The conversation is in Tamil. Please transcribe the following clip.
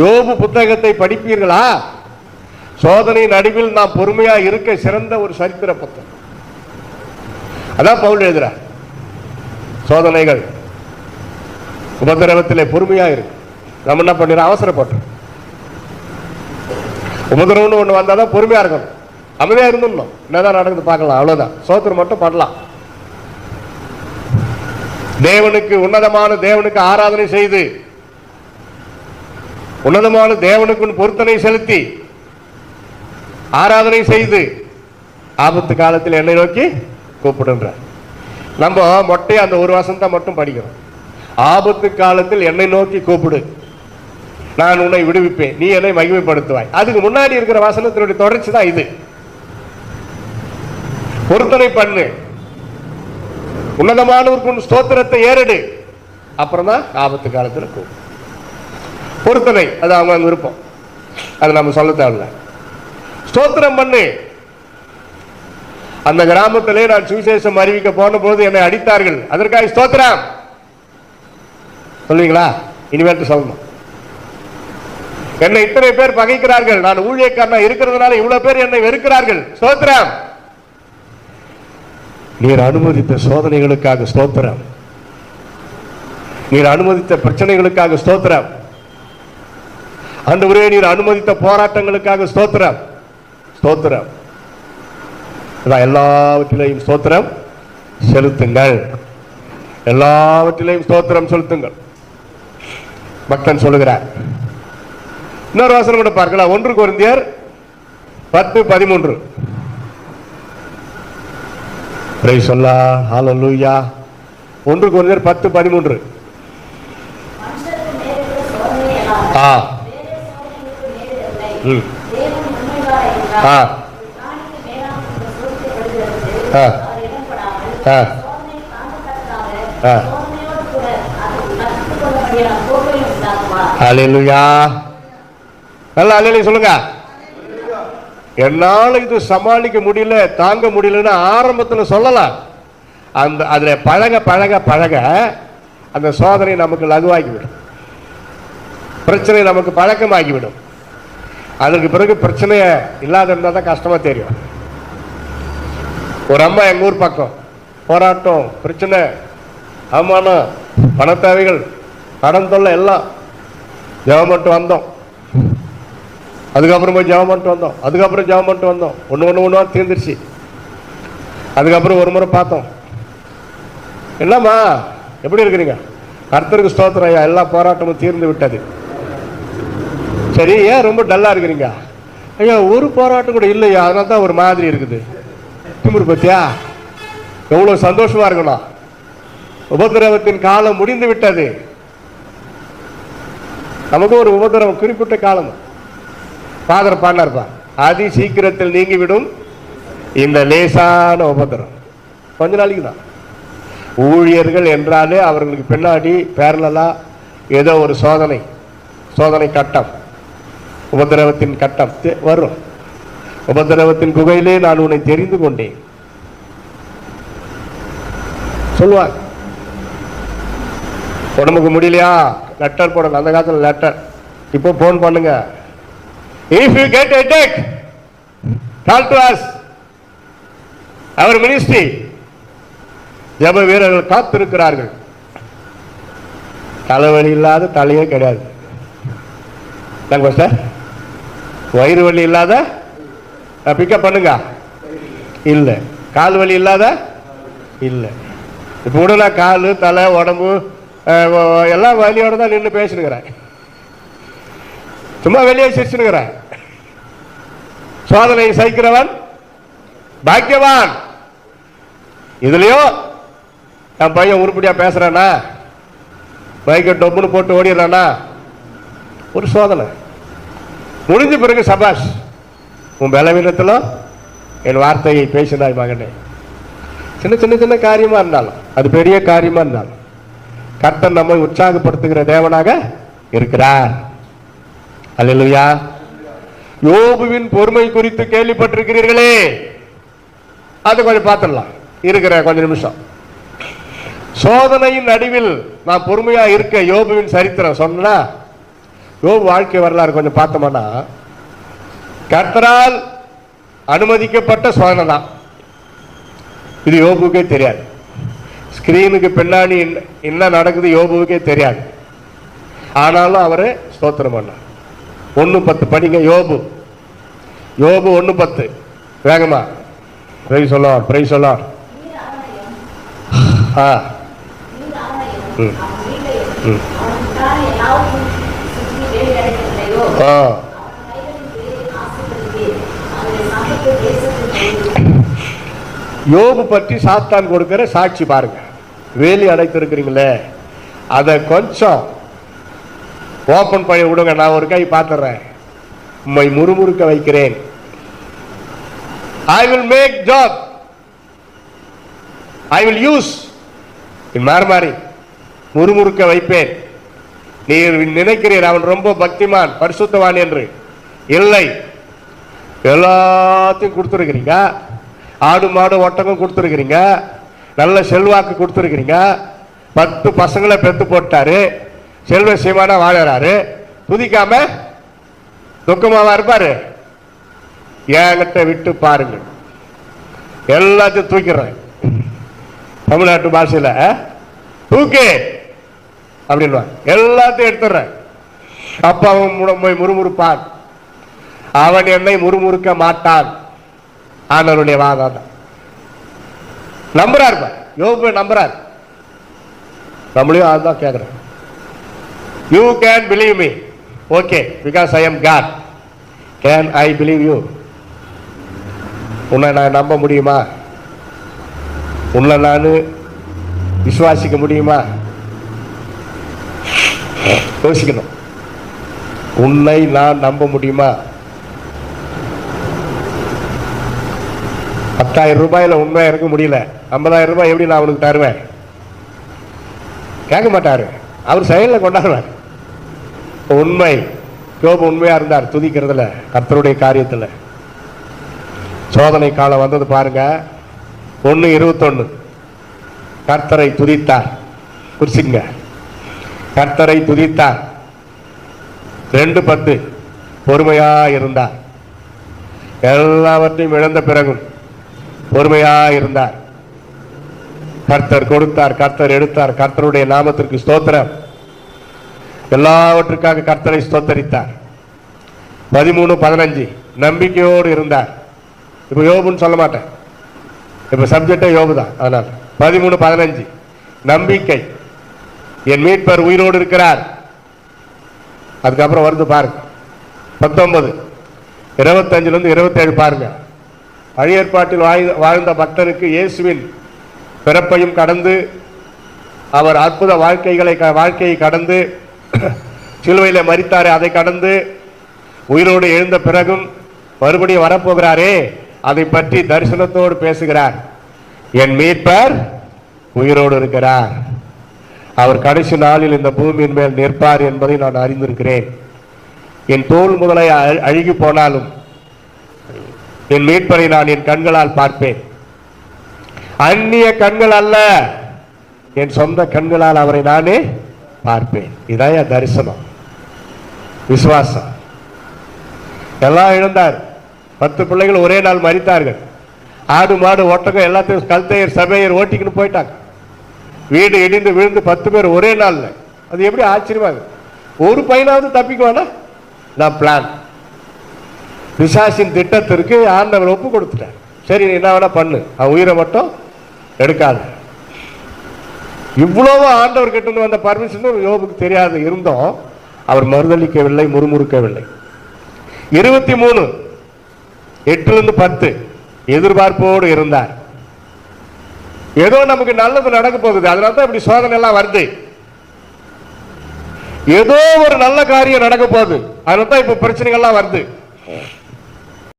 யோபு புத்தகத்தை படிப்பீர்களா? சோதனை நடுவில் நாம் பொறுமையா இருக்க சிறந்த ஒரு சரித்திர புத்தகம். அதான் பவுல் எழுதுற சோதனைகள் உபதிரவத்தில் பொறுமையா இருக்கு நம்ம என்ன பண்ணுறோம் அவசரப்பட்டோம் உபதிரவம்னு வந்தால் வந்தாதான் பொறுமையா இருக்கணும். அமைதியாக இருந்துடணும். என்னதான் நடக்குது பார்க்கலாம். அவ்வளவுதான். சோத்திரம் மட்டும் பண்ணலாம். தேவனுக்கு உன்னதமான தேவனுக்கு ஆராதனை செய்து உன்னதமான தேவனுக்கு பொருத்தனை செலுத்தி ஆராதனை செய்து ஆபத்து காலத்தில் என்னை நோக்கி கூப்பிடுன்ற நம்ம மொட்டையை அந்த ஒரு வசனத்தை மட்டும் படிக்கிறோம். ஆபத்து காலத்தில் என்னை நோக்கி கூப்பிடு. நான் உன்னை விடுவிப்பேன். நீ என்னை மகிமைப்படுத்துவாய். அதுக்கு முன்னாடி இருக்கிற வசனத்தினுடைய தொடர்ச்சி தான் இது. பொருத்தனை பண்ணு. உன்னதமானவருக்கு உன் ஸ்தோத்திரத்தை ஏறடு. அப்புறம் தான் ஆபத்து காலத்தில் கூப்பிடு. பொருத்தனை அது அவங்க விருப்பம். அது நம்ம சொல்ல தேவையில்ல. ஸ்தோத்திரம் பண்ணு. அந்த கிராமத்திலே நான் சுவிசேஷம் அறிவிக்க போன போது என்னை அடித்தார்கள். அதற்காக ஸ்தோத்திரம். சொல்லுவீங்களா? இனிமேட்டு சொல்லணும். என்னை இத்தனை பேர் பகைக்கிறார்கள். நான் ஊழியக்காரனா இருக்கிறதுனால இவ்வளவு பேர் என்னை வெறுக்கிறார்கள். ஸ்தோத்திரம். நீர் அனுமதித்த சோதனைகளுக்காக ஸ்தோத்திரம். நீர் அனுமதித்த பிரச்சனைகளுக்காக ஸ்தோத்திரம். ஆண்டவரே நீர் அனுமதித்த போராட்டங்களுக்காக ஸ்தோத்திரம். ஸ்தோத்திரம். எல்லாவற்றிலையும் ஸ்தோத்திரம் செலுத்துங்கள். எல்லாவற்றிலையும் ஸ்தோத்திரம் செலுத்துங்கள். பக்தன் சொல்லுகிறார். இன்னொரு வசனம் கூட பார்க்கலாம். ஒன்று குருந்தியர் பத்து பதிமூன்று. பிரைஸ் சொல்லா. ஹalleluya. ஒன்று குருந்தியர் பத்து பதிமூன்று. ஆ. ம் ஆ ஆ. ஆ. ஆ. சோதனையோடு நல்லா அல்லேலூயா சொல்லுங்க. என்னால இது சமாளிக்க முடியல தாங்க முடியலன்னு ஆரம்பத்தில் சொல்லலாம் அந்த அதில் பழக பழக பழக அந்த சோதனை நமக்கு லகுவாகிவிடும். பிரச்சனை நமக்கு பழக்கமாகிவிடும். அதுக்கு பிறகு பிரச்சனையே இல்லாத இருந்தால் தான் கஷ்டமா தெரியும். ஒரு அம்மா எங்கள் ஊர் பக்கம். போராட்டம் பிரச்சனை அவமானம் பண தேவைகள் கடன் தொல்லை எல்லாம் ஜெபம் பண்ணிட்டு வந்தோம். அதுக்கப்புறம் போய் ஜெபம் பண்ணிட்டு வந்தோம். அதுக்கப்புறம் ஜெபம் பண்ணிட்டு வந்தோம். ஒன்று ஒன்று ஒன்றா தீர்ந்துருச்சு. அதுக்கப்புறம் ஒரு முறை பார்த்தோம். என்னம்மா எப்படி இருக்கிறீங்க? கர்த்தருக்கு ஸ்தோத்திரம் ஐயா. எல்லா போராட்டமும் தீர்ந்து விட்டது. சரி ஏன் ரொம்ப டல்லா இருக்கிறீங்க? ஐயா ஒரு போராட்டம் கூட இல்லையா? அதனால தான் ஒரு மாதிரி இருக்குது. திமுரு பத்தியா? எவ்வளோ சந்தோஷமா இருக்கணும். உபதிரவத்தின் காலம் முடிந்து விட்டது. நமக்கு ஒரு உபதிரவம் குறிப்பிட்ட காலம். ஃபாதர் பாடினார்ப்பா அதி சீக்கிரத்தில் நீங்கிவிடும் இந்த லேசான உபதிரம் கொஞ்ச நாளைக்கு தான். ஊழியர்கள் என்றாலே அவர்களுக்கு பின்னாடி பேரலா ஏதோ ஒரு சோதனை சோதனை கட்டம். உபதிரவத்தின் கட்டம் வரும். உபதிரவத்தின் குகையிலே நான் உன்னை தெரிந்து கொண்டேன். சொல்லுவாங்க உடம்புக்கு முடியலையா? லெட்டர் போட அந்த காலத்தில் லெட்டர். இப்போ ஃபோன் பண்ணுங்க. If you get take tall to us our ministry ஜப வீரர்கள் காத்திருக்கிறார்கள். தலைவலி இல்லாத தலையே கிடையாது. நாங்க சார் வயிறு வலி இல்லாத பிக்கப் பண்ணுங்க. இல்லை. கால் வலி இல்லாத இல்லை. இப்போ கூட நான் கால் தலை உடம்பு எல்லா எல்லாம் வலியோட தான் நின்று பேசினுக்கிறேன். சும்மா வெளியே சிரிச்சுனுங்கிறேன் சோதனை சகிக்கிறவன் பாக்கியவான். இதுலயோ என் பையன் உருப்படியா பேசுறானா பைக்கை டொப்புன்னு போட்டு ஓடிடுறானா ஒரு சோதனை. முடிஞ்ச பிறகு சபாஷ் உன் பலவீனத்தில் என் வார்த்தையை பேசினாய் மகனே. சின்ன சின்ன சின்ன காரியமாக இருந்தாலும் அது பெரிய காரியமாக இருந்தாலும் கர்த்தன் நம்மை உற்சாகப்படுத்துகிற தேவனாக இருக்கிறார். அல்லையா யோபுவின் பொறுமை குறித்து கேள்விப்பட்டிருக்கிறீர்களே. அது கொஞ்சம் பார்த்துடலாம். இருக்கிற கொஞ்ச நிமிஷம். சோதனையின் நடுவில் நான் பொறுமையா இருக்க யோபுவின் சரித்திரம் சொன்னா யோபு வாழ்க்கை வரலாறு கொஞ்சம் பார்த்தோம்னா கர்த்தரால் அனுமதிக்கப்பட்ட சோதனை தான். இது யோபுக்கே தெரியாது. ஸ்கிரீனுக்கு பின்னாடி என்ன- என்ன நடக்குது யோபுவுக்கே தெரியாது. ஆனாலும் அவரு ஸ்தோத்திரம் பண்ணார். ஒன்று பத்து படிங்க யோபு. யோபு ஒன்று பத்து. வேகமா. பிரை சொல்லலாம் பிரை சொல்லலாம் ஆ. ம். ம். அவன் பிராணி எல்லாவற்றையும் சுற்றி வேலி அடைக்கவில்லையோ ஆ. யோபு பற்றி சாத்தான் கொடுக்கிற சாட்சி பாருங்க. வேலி அடைத்திருக்கிறீங்களே. அதை கொஞ்சம் ஓப்பன் பண்ணி விடுங்க. நான் ஒரு கை பார்த்துறேன். உண்மை முறுமுறுக்க வைக்கிறேன். I will make job I will use மாறி மாறி முறுமுறுக்க வைப்பேன். நீர் நினைக்கிறீர் அவன் ரொம்ப பக்திமான் பரிசுத்தவான் என்று. இல்லை. எல்லாத்தையும் கொடுத்துருக்கிறீங்க. ஆடு மாடு ஒட்டகம் கொடுத்துருக்கிறீங்க. நல்ல செல்வாக்கு கொடுத்துருக்கிறீங்க. பத்து பசங்களை பெத்து போட்டாரு. செல்வ சீமானா வாழறாரு. துதிக்காம துக்கமாவா இருப்பாரு? ஏங்கிட்ட விட்டு பாருங்க எல்லாத்தையும் தூக்கிடுறேன். தமிழ்நாட்டு பாஷையில தூக்கு. அப்படின்வா எல்லாத்தையும் எடுத்துடுறேன் அப்ப அவன் முட- முறுமுறுப்பான். அவன் என்னை முறுமுறுக்க மாட்டான். ஆண்டவருடைய வாதம் தான். நம்புறார் பார். யோபு நம்புறாரு. நம்மளையும் அதுதான் கேட்கிறேன் you can believe me okay because I am God can I believe you உன்னை நான் நம்ப முடியுமா? உன்னை நான் விசுவாசிக்க முடியுமா? யோசிக்கணும். உன்னை நான் நம்ப முடியுமா? பத்தாயிரம் ரூபாயில் உண்மையாக இருக்க முடியல. ஐம்பதாயிரம் ரூபாய் எப்படி நான் அவனுக்கு தருவேன்? கேட்க மாட்டாரு. அவர் செயலில் கொண்டாடுவார். உண்மை. யோபு உண்மையா இருந்தார் துதிக்கிறதுல கர்த்தருடைய காரியத்தில். சோதனை காலம் வந்தது பாருங்க. ஒன்று இருபத்தொன்னு. கர்த்தரை துதித்தார். குறிச்சிங்க கர்த்தரை துதித்தார். ரெண்டு பத்து. பொறுமையா இருந்தார் எல்லாவற்றையும் இழந்த பிறகும் பொறுமையா இருந்தார் கர்த்தர் கொடுத்தார் கர்த்தர் எடுத்தார் கர்த்தருடைய நாமத்திற்கு ஸ்தோத்திரம். எல்லாவற்றுக்காக கர்த்தரை ஸ்தோத்தரித்தார். பதிமூணு பதினஞ்சு. நம்பிக்கையோடு இருந்தார். இப்போ யோபுன்னு சொல்ல மாட்டேன். இப்போ சப்ஜெக்டே யோபு தான் அதனால். பதிமூணு பதினஞ்சு. நம்பிக்கை. என் மீட்பர் உயிரோடு இருக்கிறார். அதுக்கப்புறம் வருது பாருங்க. பத்தொன்பது. இருபத்தஞ்சிலிருந்து இருபத்தேழு பாருங்க. பழைய ஏற்பாட்டில் வாழ்ந்த வாழ்ந்த பக்தனுக்கு இயேசுவின் பிறப்பையும் கடந்து அவர் அற்புத வாழ்க்கைகளை க- வாழ்க்கையை கடந்து சிலுவையில் மறித்தாரே அதை கடந்து உயிரோடு எழுந்த பிறகும் மறுபடியும் வரப்போகிறாரே அதை பற்றி தரிசனத்தோடு பேசுகிறார். என் மீட்பர் உயிரோடு இருக்கிறார். அவர் கடைசி நாளில் இந்த பூமியின் மேல் நிற்பார் என்பதை நான் அறிந்திருக்கிறேன். என் தோல் முதலை அழுகி போனாலும் என் மீட்பரை நான் என் கண்களால் பார்ப்பேன். அந்நிய கண்கள் அல்ல என் சொந்த கண்களால் அவரை நானே பார்ப்பேன். இதான் என் தரிசனம். விசுவாசம். எல்லாம் இழந்தார். பத்து பிள்ளைகள் ஒரே நாள் மறித்தார்கள். ஆடு மாடு ஒட்டகம் எல்லாத்தையும் கல்தையர் சபையர் ஓட்டிக்கின்னு போயிட்டாங்க. வீடு இடிந்து விழுந்து பத்து பேர் ஒரே நாளில். அது எப்படி ஆச்சரியமா ஒரு பையனாவது தப்பிக்குவானா? நான் பிளான் பிசாசின் திட்டத்திற்கு ஆண்டவர் ஒப்பு கொடுத்துட்டேன் சரி நீ என்ன வேணா பண்ணு. அவன் உயிரை மட்டும் எடுக்காத. இவ்வளவு ஆண்டவர் கிட்ட வந்த பர்மிஷன் யோபுக்கு தெரியாது. இருந்தோம். அவர் மறுதளிக்கவில்லை முறுமுறுக்கவில்லை. இருபத்தி மூணு எட்டுலேருந்து பத்து. எதிர்பார்ப்போடு இருந்தார். ஏதோ நமக்கு நல்லது நடக்க போகுது. அதனால தான் இப்படி சோதனை எல்லாம் வருது. ஏதோ ஒரு நல்ல காரியம் நடக்க போகுது. அதனால தான் இப்ப பிரச்சனைகள்லாம் வருது.